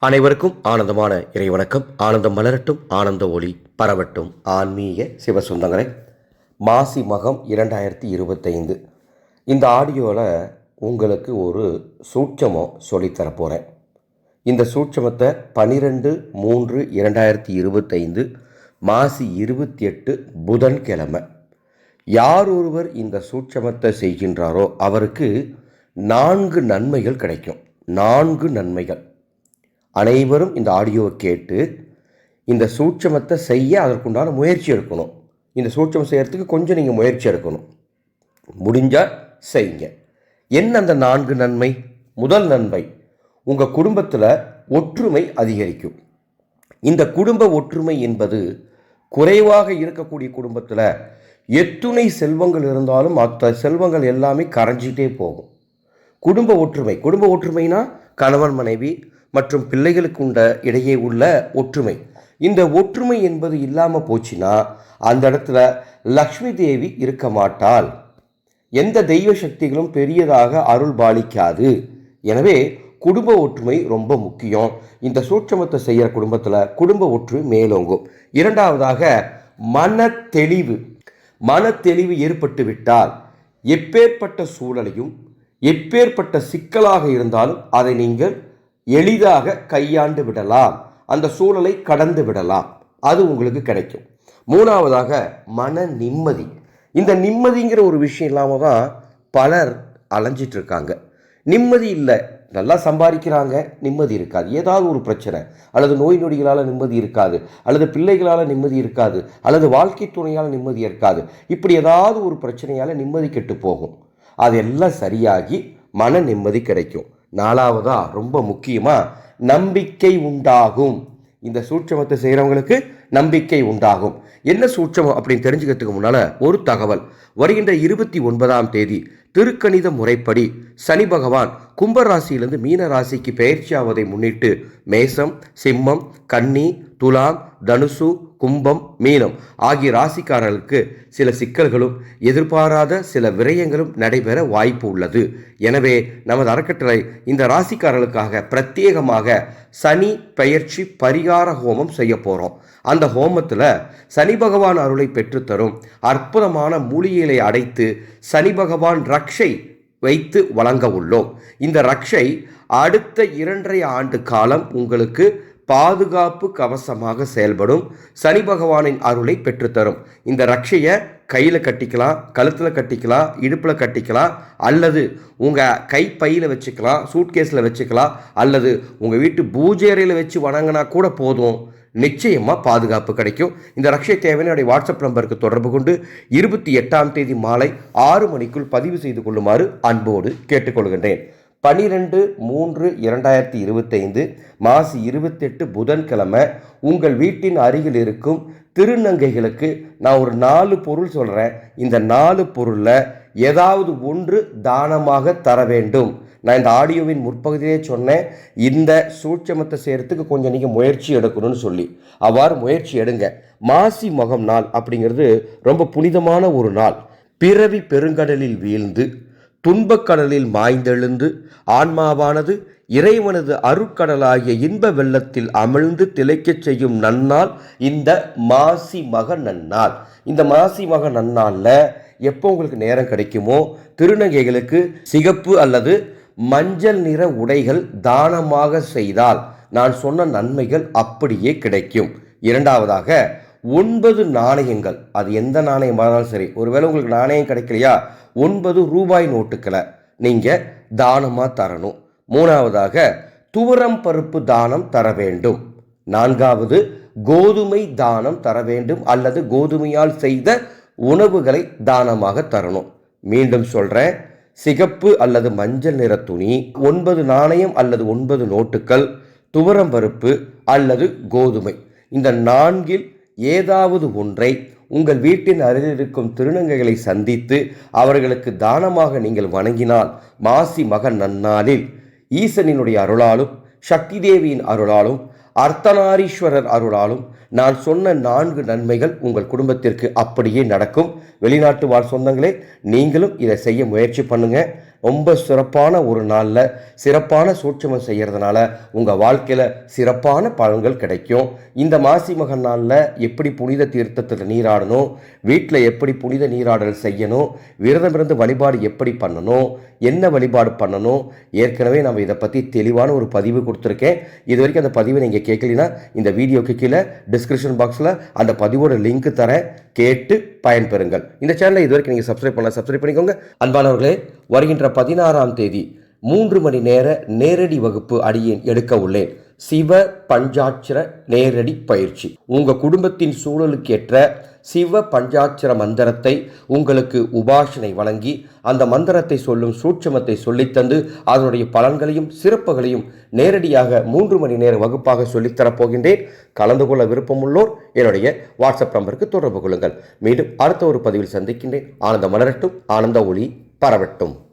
அனைவருக்கும் ஆனந்தமான இறைவணக்கம். ஆனந்தம் மலரட்டும் ஆனந்த ஒளி பரவட்டும். ஆன்மீக சிவசுந்தங்கரை மாசி மகம் இரண்டாயிரத்தி இருபத்தைந்து. இந்த ஆடியோவில் உங்களுக்கு ஒரு சூட்சமம் சொல்லித்தரப் போகிறேன் இந்த சூட்சமத்தை பனிரெண்டு மூன்று இரண்டாயிரத்தி இருபத்தைந்து மாசி இருபத்தி எட்டு புதன்கிழமை. யார் ஒருவர் இந்த சூட்சமத்தை செய்கின்றாரோ அவருக்கு நான்கு நன்மைகள் கிடைக்கும். நான்கு நன்மைகள். அனைவரும் இந்த ஆடியோவை கேட்டு இந்த சூட்சமத்தை செய்ய அதற்குண்டான முயற்சி எடுக்கணும். இந்த சூட்சமம் செய்யறதுக்கு கொஞ்சம் நீங்கள் முயற்சி எடுக்கணும். முடிஞ்சால் செய்யுங்க. என்ன அந்த நான்கு நன்மை? முதல் நன்மை உங்கள் குடும்பத்தில் ஒற்றுமை அதிகரிக்கும். இந்த குடும்ப ஒற்றுமை என்பது குறைவாக இருக்கக்கூடிய குடும்பத்தில் எத்துணை செல்வங்கள் இருந்தாலும் மற்ற செல்வங்கள் எல்லாமே கரைஞ்சிட்டே போகும். குடும்ப ஒற்றுமை. குடும்ப ஒற்றுமைனா கணவன் மனைவி மற்றும் பிள்ளைகளுக்கு உண்ட இடையே உள்ள ஒற்றுமை. இந்த ஒற்றுமை என்பது இல்லாமல் போச்சுன்னா அந்த இடத்துல லக்ஷ்மி தேவி இருக்க மாட்டாள். எந்த தெய்வ சக்திகளும் பெரியதாக அருள் பாலிக்காது. எனவே குடும்ப ஒற்றுமை ரொம்ப முக்கியம். இந்த சூட்சமத்தை செய்கிற குடும்பத்தில் குடும்ப ஒற்றுமை மேலோங்கும். இரண்டாவதாக மன தெளிவு மன தெளிவு ஏற்பட்டு விட்டால் எப்பேற்பட்ட சூழலையும் எப்பேற்பட்ட சிக்கலாக இருந்தாலும் அதை நீங்கள் எளிதாக கையாண்டு விடலாம். அந்த சூழலை கடந்து விடலாம். அது உங்களுக்கு கிடைக்கும். மூணாவதாக மன நிம்மதி. இந்த நிம்மதிங்கிற ஒரு விஷயம் இல்லாமல் தான் பலர் அலைஞ்சிட்டு இருக்காங்க நிம்மதி இல்லை. நல்லா சம்பாதிக்கிறாங்க. நிம்மதி இருக்காது. ஏதாவது ஒரு பிரச்சனை. அல்லது நோய் நொடிகளால் நிம்மதி இருக்காது. அல்லது பிள்ளைகளால் நிம்மதி இருக்காது. அல்லது வாழ்க்கை துணையால் நிம்மதி இருக்காது. இப்படி ஏதாவது ஒரு பிரச்சனையால் நிம்மதி கெட்டு போகும். அதெல்லாம் சரியாகி மன நிம்மதி கிடைக்கும். நாலாவதா ரொம்ப முக்கியமாக நம்பிக்கை உண்டாகும். இந்த சூட்சமத்தை செய்கிறவங்களுக்கு நம்பிக்கை உண்டாகும். என்ன சூட்சமம் அப்படின்னு தெரிஞ்சுக்கிறதுக்கு முன்னால் ஒரு தகவல். வருகின்ற இருபத்தி ஒன்பதாம் தேதி திருக்கணித முறைப்படி சனி பகவான் கும்பராசியிலிருந்து மீன ராசிக்கு பயிற்சியாவதை முன்னிட்டு மேசம் சிம்மம் கன்னி துலாம் தனுசு கும்பம் மீனம் ஆகிய ராசிக்காரர்களுக்கு சில சிக்கல்களும் எதிர்பாராத சில விரயங்களும் நடைபெற வாய்ப்பு உள்ளது. எனவே நமது அறக்கட்டளை இந்த ராசிக்காரர்களுக்காக பிரத்யேகமாக சனி பயிற்சி பரிகார ஹோமம் செய்ய போகிறோம் அந்த ஹோமத்தில் சனி பகவான் அருளை பெற்றுத்தரும் அற்புதமான மூலிகைகளை அடைத்து சனி பகவான் ரக்ஷை வைத்து வழங்க உள்ளோம். இந்த ரக்ஷை அடுத்த இரண்டரை ஆண்டு காலம் உங்களுக்கு பாதுகாப்பு கவசமாக செயல்படும். சனி பகவானின் அருளை பெற்றுத்தரும் இந்த ரக்ஷையை கையில் கட்டிக்கலாம் கழுத்தில் கட்டிக்கலாம் இடுப்பில் கட்டிக்கலாம் அல்லது உங்கள் கைப்பையில் வச்சுக்கலாம் சூட்கேஸில் வச்சுக்கலாம் அல்லது உங்கள் வீட்டு பூஜை அறையில் வச்சு வணங்கினா கூட போதும். நிச்சயமாக பாதுகாப்பு கிடைக்கும். இந்த ரக்ஷை தேவையினுடைய வாட்ஸ்அப் நம்பருக்கு தொடர்பு கொண்டு இருபத்தி எட்டாம் தேதி மாலை ஆறு மணிக்குள் பதிவு செய்து கொள்ளுமாறு அன்போடு கேட்டுக்கொள்கின்றேன். பனிரெண்டு மூன்று இரண்டாயிரத்தி இருபத்தைந்து மாசி இருபத்தெட்டு புதன்கிழமை உங்கள் வீட்டின் அருகில் இருக்கும் திருநங்கைகளுக்கு நான் ஒரு நாலு பொருள் சொல்கிறேன் இந்த நாலு பொருளில் ஏதாவது ஒன்று தானமாக தர வேண்டும். நான் இந்த ஆடியோவின் முற்பகுதியிலே சொன்னேன் இந்த சூட்சமத்தை செய்கிறதுக்கு கொஞ்சம் நீங்கள் முயற்சி எடுக்கணும்னு சொல்லி. அவ்வாறு முயற்சி எடுங்க. மாசி மகம் நாள் அப்படிங்கிறது ரொம்ப புனிதமான ஒரு நாள். பிறவி பெருங்கடலில் வீழ்ந்து துன்பக்கடலில் மாய்ந்தெழுந்து ஆன்மாவானது இறைவனது அருக்கடலாகிய இன்ப வெள்ளத்தில் அமிழ்ந்து திளைக்கச் செய்யும் நன்னாள் இந்த மாசி மக நன்னாள். இந்த மாசி மக நன்னாளில் எப்போ உங்களுக்கு நேரம் கிடைக்குமோ திருநங்கைகளுக்கு சிகப்பு அல்லது மஞ்சள் நிற உடைகள் தானமாக செய்தால் நான் சொன்ன நன்மைகள் அப்படியே கிடைக்கும். இரண்டாவதாக ஒன்பது நாணயங்கள். அது எந்த நாணயமானாலும் சரி. ஒருவேளை உங்களுக்கு நாணயம் கிடைக்கலையா? ஒன்பது ரூபாய் நோட்டுக்களை நீங்கள் தானமாக தரணும். மூணாவதாக துவரம் பருப்பு தானம் தர வேண்டும். நான்காவது கோதுமை தானம் தர வேண்டும் அல்லது கோதுமையால் செய்த உணவுகளை தானமாக தரணும். மீண்டும் சொல்கிறேன் சிகப்பு அல்லது மஞ்சள் நிற துணி ஒன்பது நாணயம் அல்லது ஒன்பது நோட்டுகள் துவரம் பருப்பு அல்லது கோதுமை. இந்த நான்கில் ஏதாவது ஒன்றை உங்கள் வீட்டின் அருகில் இருக்கும் திருநங்கைகளை சந்தித்து அவர்களுக்கு தானமாக நீங்கள் வணங்கினால் மாசி மகன் நன்னாளில் ஈசனினுடைய அருளாலும் சக்தி தேவியின் அருளாலும் அர்த்தநாரீஸ்வரர் அருளாலும் நான் சொன்ன நான்கு நன்மைகள் உங்கள் குடும்பத்திற்கு அப்படியே நடக்கும். வெளிநாட்டு வாழ் சொந்தங்களே நீங்களும் இதை செய்ய முயற்சி பண்ணுங்கள் ரொம்ப சிறப்பான ஒரு நாளில் சிறப்பான சூட்சமம் செய்கிறதுனால உங்கள் வாழ்க்கையில் சிறப்பான பலன்கள் கிடைக்கும். இந்த மாசி மகன் நாளில் எப்படி புனித தீர்த்தத்தில் நீராடணும் வீட்டில் எப்படி புனித நீராடல் செய்யணும் விரதமிருந்து வழிபாடு எப்படி பண்ணணும் என்ன வழிபாடு பண்ணணும் ஏற்கனவே நம்ம இதை பற்றி தெளிவான ஒரு பதிவு கொடுத்துருக்கேன். இது வரைக்கும் அந்த பதிவை நீங்கள் கேட்கலனா இந்த வீடியோக்கு கீழே டிஸ்கிரிப்ஷன் பாக்ஸில் அந்த பதிவோட லிங்க் தரேன். கேட்டு பயன்பெறுங்கள். இந்த சேனலை இது வரைக்கும் நீங்கள் சப்ஸ்கிரைப் பண்ணலாம் சப்ஸ்கிரைப் பண்ணிக்கோங்க. அன்பானவர்களே வருகின்ற பதினாறாம் தேதி மூன்று மணி நேர நேரடி வகுப்பு அடியேன் எடுக்க உள்ளேன். சிவ பஞ்சாட்சர நேரடி பயிற்சி. உங்கள் குடும்பத்தின் சூழலுக்கேற்ற சிவ பஞ்சாட்சர மந்திரத்தை உங்களுக்கு உபாசனை வழங்கி அந்த மந்திரத்தை சொல்லும் சூட்சமத்தை சொல்லித்தந்து அதனுடைய பலன்களையும் சிறப்புகளையும் நேரடியாக மூன்று மணி நேர வகுப்பாக சொல்லித்தரப் போகின்றேன் கலந்து கொள்ள விருப்பமுள்ளோர் என்னுடைய வாட்ஸ்அப் நம்பருக்கு தொடர்பு கொள்ளுங்கள். மீண்டும் அடுத்த ஒரு பதிவில் சந்திக்கின்றேன். ஆனந்த மலரட்டும் ஆனந்த ஒளி. பரவட்டும்.